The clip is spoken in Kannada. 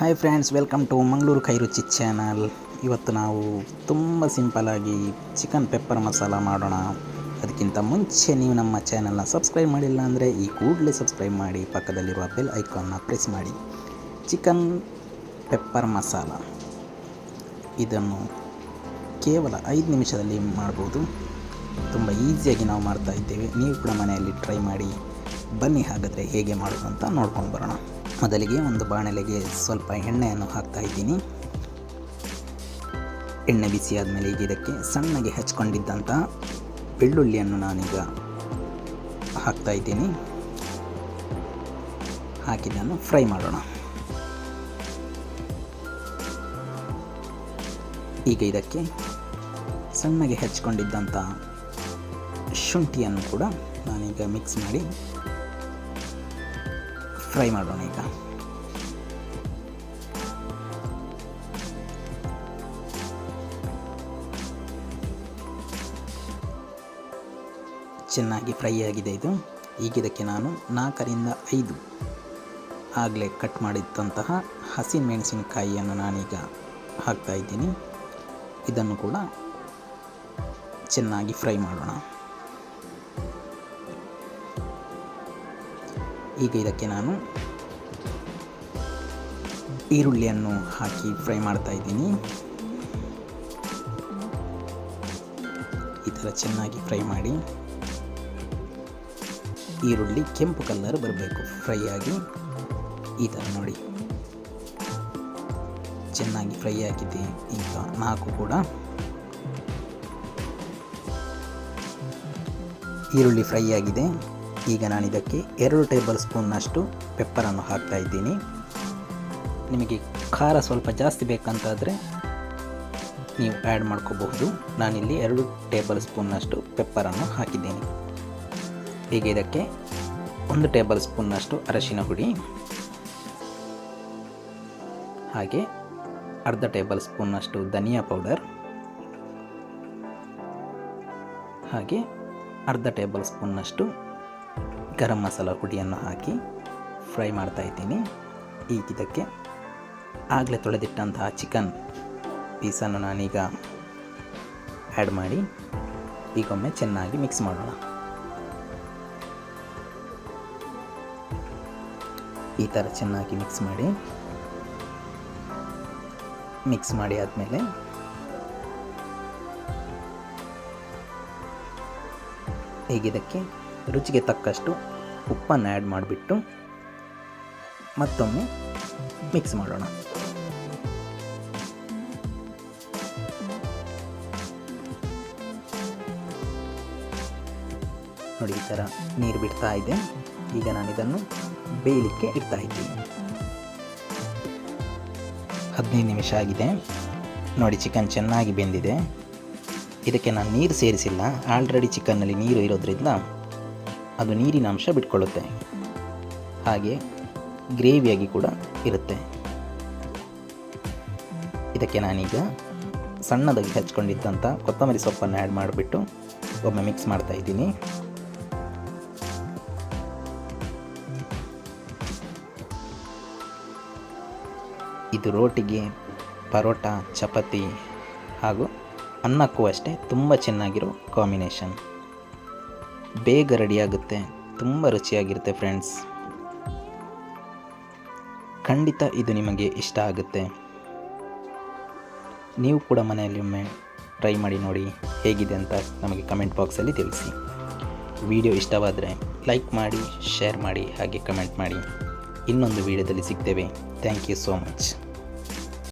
Hi friends welcome to Mangaluru Kairuchi channel ಇವತ್ತು ನಾವು ತುಂಬ ಸಿಂಪಲಾಗಿ ಚಿಕನ್ ಪೆಪ್ಪರ್ ಮಸಾಲ ಮಾಡೋಣ. ಅದಕ್ಕಿಂತ ಮುಂಚೆ ನೀವು ನಮ್ಮ ಚಾನಲ್ನ ಸಬ್ಸ್ಕ್ರೈಬ್ ಮಾಡಿಲ್ಲ ಅಂದರೆ ಈ ಕೂಡಲೇ ಸಬ್ಸ್ಕ್ರೈಬ್ ಮಾಡಿ, ಪಕ್ಕದಲ್ಲಿರುವ ಬೆಲ್ ಐಕಾನ್ನ ಪ್ರೆಸ್ ಮಾಡಿ. ಚಿಕನ್ ಪೆಪ್ಪರ್ ಮಸಾಲ ಇದನ್ನು ಕೇವಲ ಐದು ನಿಮಿಷದಲ್ಲಿ ಮಾಡ್ಬೋದು. ತುಂಬ ಈಸಿಯಾಗಿ ನಾವು ಮಾಡ್ತಾ ಇದ್ದೇವೆ. ನೀವು ಕೂಡ ಮನೆಯಲ್ಲಿ ಟ್ರೈ ಮಾಡಿ. ಬನ್ನಿ ಹಾಗಾದರೆ ಹೇಗೆ ಮಾಡೋದು ಅಂತ ನೋಡ್ಕೊಂಡು ಬರೋಣ. ಮೊದಲಿಗೆ ಒಂದು ಬಾಣಲೆಗೆ ಸ್ವಲ್ಪ ಎಣ್ಣೆಯನ್ನು ಹಾಕ್ತಾ ಇದ್ದೀನಿ. ಎಣ್ಣೆ ಬಿಸಿ ಆದಮೇಲೆ ಈಗ ಇದಕ್ಕೆ ಸಣ್ಣಗೆ ಹಚ್ಕೊಂಡಿದ್ದಂಥ ಬೆಳ್ಳುಳ್ಳಿಯನ್ನು ನಾನೀಗ ಹಾಕ್ತಾ ಇದ್ದೀನಿ. ಹಾಕಿದ್ದನ್ನು ಫ್ರೈ ಮಾಡೋಣ. ಈಗ ಇದಕ್ಕೆ ಸಣ್ಣಗೆ ಹೆಚ್ಕೊಂಡಿದ್ದಂಥ ಶುಂಠಿಯನ್ನು ಕೂಡ ನಾನೀಗ ಮಿಕ್ಸ್ ಮಾಡಿ ಫ್ರೈ ಮಾಡೋಣ ಈಗ. ಚೆನ್ನಾಗಿ ಫ್ರೈ ಆಗಿದೆ ಇದು. ಈಗ ಇದಕ್ಕೆ ನಾನು ನಾಲ್ಕರಿಂದ ಐದು ಆಗಲೇ ಕಟ್ ಮಾಡಿದ್ದಂತಹ ಹಸಿಮೆಣಸಿನಕಾಯಿಯನ್ನು ನಾನೀಗ ಹಾಕ್ತಾ ಇದ್ದೀನಿ. ಇದನ್ನು ಕೂಡ ಚೆನ್ನಾಗಿ ಫ್ರೈ ಮಾಡೋಣ. ಈಗ ಇದಕ್ಕೆ ನಾನು ಈರುಳ್ಳಿಯನ್ನು ಹಾಕಿ ಫ್ರೈ ಮಾಡ್ತಾ ಇದ್ದೀನಿ. ಈ ಥರ ಚೆನ್ನಾಗಿ ಫ್ರೈ ಮಾಡಿ ಈರುಳ್ಳಿ ಕೆಂಪು ಕಲ್ಲರ್ ಬರಬೇಕು. ಫ್ರೈ ಆಗಿ ಈ ಥರ ನೋಡಿ. ಚೆನ್ನಾಗಿ ಫ್ರೈ ಆಗಿದೆ ಈಗ ನಾಲ್ಕು ಕೂಡ. ಈರುಳ್ಳಿ ಫ್ರೈ ಆಗಿದೆ. ಈಗ ನಾನು ಇದಕ್ಕೆ ಎರಡು ಟೇಬಲ್ ಸ್ಪೂನ್ನಷ್ಟು ಪೆಪ್ಪರನ್ನು ಹಾಕ್ತಾ ಇದ್ದೀನಿ. ನಿಮಗೆ ಖಾರ ಸ್ವಲ್ಪ ಜಾಸ್ತಿ ಬೇಕಂತಾದರೆ ನೀವು ಆ್ಯಡ್ ಮಾಡ್ಕೋಬಹುದು. ನಾನಿಲ್ಲಿ ಎರಡು ಟೇಬಲ್ ಸ್ಪೂನ್ನಷ್ಟು ಪೆಪ್ಪರನ್ನು ಹಾಕಿದ್ದೀನಿ. ಈಗ ಇದಕ್ಕೆ ಒಂದು ಟೇಬಲ್ ಸ್ಪೂನ್ನಷ್ಟು ಅರಶಿನ ಹುಡಿ ಹಾಗೆ ಅರ್ಧ ಟೇಬಲ್ ಸ್ಪೂನ್ನಷ್ಟು ಧನಿಯಾ ಪೌಡರ್, ಹಾಗೆ ಅರ್ಧ ಟೇಬಲ್ ಸ್ಪೂನ್ನಷ್ಟು ಗರಂ ಮಸಾಲ ಪುಡಿಯನ್ನು ಹಾಕಿ ಫ್ರೈ ಮಾಡ್ತಾ ಇದ್ದೀನಿ. ಈಗ ಇದಕ್ಕೆ ಆಗಲೇ ತೊಳೆದಿಟ್ಟಂತಹ ಚಿಕನ್ ಪೀಸನ್ನು ನಾನೀಗ ಆ್ಯಡ್ ಮಾಡಿ ಈಗೊಮ್ಮೆ ಚೆನ್ನಾಗಿ ಮಿಕ್ಸ್ ಮಾಡೋಣ. ಈ ಥರ ಚೆನ್ನಾಗಿ ಮಿಕ್ಸ್ ಮಾಡಿ ಮಿಕ್ಸ್ ಮಾಡಿ ಆದಮೇಲೆ ಈಗ ಇದಕ್ಕೆ ರುಚಿಗೆ ತಕ್ಕಷ್ಟು ಉಪ್ಪನ್ನು ಆ್ಯಡ್ ಮಾಡಿಬಿಟ್ಟು ಮತ್ತೊಮ್ಮೆ ಮಿಕ್ಸ್ ಮಾಡೋಣ. ನೋಡಿ ಈ ಥರ ನೀರು ಬಿಡ್ತಾ ಇದೆ. ಈಗ ನಾನು ಇದನ್ನು ಬೇಯಲಿಕ್ಕೆ ಇಡ್ತಾ ಇದ್ದೀನಿ. ಹದಿನೈದು ನಿಮಿಷ ಆಗಿದೆ. ನೋಡಿ ಚಿಕನ್ ಚೆನ್ನಾಗಿ ಬೆಂದಿದೆ. ಇದಕ್ಕೆ ನಾನು ನೀರು ಸೇರಿಸಿಲ್ಲ. ಆಲ್ರೆಡಿ ಚಿಕನ್ನಲ್ಲಿ ನೀರು ಇರೋದ್ರಿಂದ ಅದು ನೀರಿನ ಅಂಶ ಬಿಟ್ಕೊಳ್ಳುತ್ತೆ. ಹಾಗೆ ಗ್ರೇವಿಯಾಗಿ ಕೂಡ ಇರುತ್ತೆ. ಇದಕ್ಕೆ ನಾನೀಗ ಸಣ್ಣದಾಗಿ ಹಚ್ಕೊಂಡಿದ್ದಂಥ ಕೊತ್ತಂಬರಿ ಸೊಪ್ಪನ್ನು ಆ್ಯಡ್ ಮಾಡಿಬಿಟ್ಟು ಒಮ್ಮೆ ಮಿಕ್ಸ್ ಮಾಡ್ತಾ ಇದ್ದೀನಿ. ಇದು ರೋಟಿಗೆ ಪರೋಟ, ಚಪಾತಿ ಹಾಗೂ ಅನ್ನಕ್ಕೂ ಅಷ್ಟೇ ತುಂಬ ಚೆನ್ನಾಗಿರೋ ಕಾಂಬಿನೇಷನ್. ಬೇಗ ರೆಡಿಯಾಗುತ್ತೆ. ತುಂಬ ರುಚಿಯಾಗಿರುತ್ತೆ ಫ್ರೆಂಡ್ಸ್. ಖಂಡಿತ ಇದು ನಿಮಗೆ ಇಷ್ಟ ಆಗುತ್ತೆ. ನೀವು ಕೂಡ ಮನೆಯಲ್ಲಿ ಒಮ್ಮೆ ಟ್ರೈ ಮಾಡಿ ನೋಡಿ ಹೇಗಿದೆ ಅಂತ ನಮಗೆ ಕಮೆಂಟ್ ಬಾಕ್ಸಲ್ಲಿ ತಿಳಿಸಿ. ವಿಡಿಯೋ ಇಷ್ಟವಾದರೆ ಲೈಕ್ ಮಾಡಿ, ಶೇರ್ ಮಾಡಿ, ಹಾಗೆ ಕಮೆಂಟ್ ಮಾಡಿ. ಇನ್ನೊಂದು ವಿಡಿಯೋದಲ್ಲಿ ಸಿಗ್ತೇವೆ. Thank you so much.